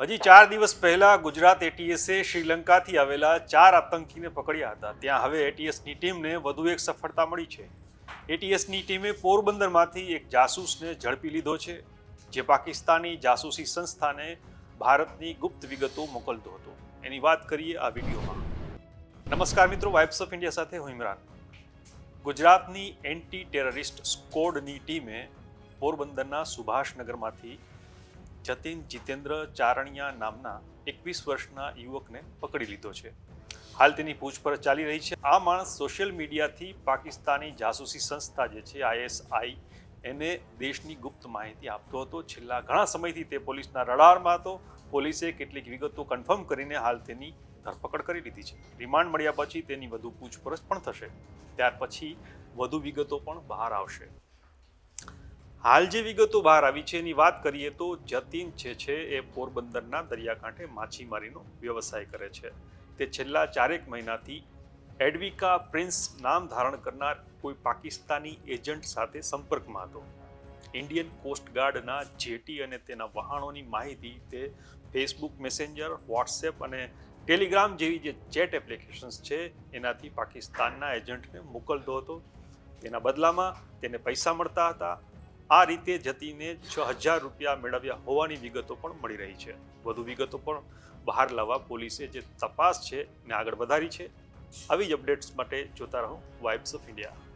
હજી ચાર દિવસ પહેલા ગુજરાત એટીએસે શ્રીલંકાથી આવેલા ચાર આતંકીને પકડ્યા હતા. ત્યાં હવે એટીએસની ટીમને વધુ એક સફળતા મળી છે. એટીએસની ટીમે પોરબંદરમાંથી એક જાસૂસને ઝડપી લીધો છે, જે પાકિસ્તાની જાસૂસી સંસ્થાને ભારતની ગુપ્ત વિગતો મોકલતો હતો. એની વાત કરીએ આ વિડીયોમાં. નમસ્કાર મિત્રો વાઇબ્સ ઓફ ઇન્ડિયા સાથે હું ઇમરાન. ગુજરાતની એન્ટી ટેરરિસ્ટ સ્કોડની ટીમે પોરબંદરના સુભાષનગરમાંથી જતીન જીતેન્દ્ર ચારણિયા નામના એકવીસ વર્ષના યુવકને પકડી લીધો છે. હાલ તેની પૂછપરછ ચાલી રહી છે. આ માણસ સોશિયલ મીડિયાથી પાકિસ્તાની જાસૂસી સંસ્થા જે છે, આઈએસઆઈ, એને દેશની ગુપ્ત માહિતી આપતો હતો. છેલ્લા ઘણા સમયથી તે પોલીસના રડારમાં હતો. પોલીસે કેટલીક વિગતો કન્ફર્મ કરીને હાલ તેની ધરપકડ કરી લીધી છે. રિમાન્ડ મળ્યા પછી તેની વધુ પૂછપરછ પણ થશે. ત્યાર પછી વધુ વિગતો પણ બહાર આવશે. હાલ જે વિગતો બહાર આવી છે એની વાત કરીએ તો જતીન જે છે એ પોરબંદરના દરિયાકાંઠે માછીમારીનો વ્યવસાય કરે છે. તે છેલ્લા ચારેક મહિનાથી એડવિકા પ્રિન્સ નામ ધારણ કરનાર કોઈ પાકિસ્તાની એજન્ટ સાથે સંપર્કમાં હતો. ઇન્ડિયન કોસ્ટગાર્ડના જેટી અને તેના વહાણોની માહિતી તે ફેસબુક મેસેન્જર, વોટ્સએપ અને ટેલિગ્રામ જેવી જે ચેટ એપ્લિકેશન્સ છે એનાથી પાકિસ્તાનના એજન્ટને મોકલતો હતો. તેના બદલામાં તેને પૈસા મળતા હતા આ રીતે જતીને છ હજાર રૂપિયા મેળવ્યા હોવાની વિગતો પણ મળી રહી છે. વધુ વિગતો પણ બહાર લાવવા પોલીસે જે તપાસ છે એને આગળ વધારી છે, આવી જ અપડેટ્સ માટે જોતા રહો વાઇબ્સ ઓફ ઇન્ડિયા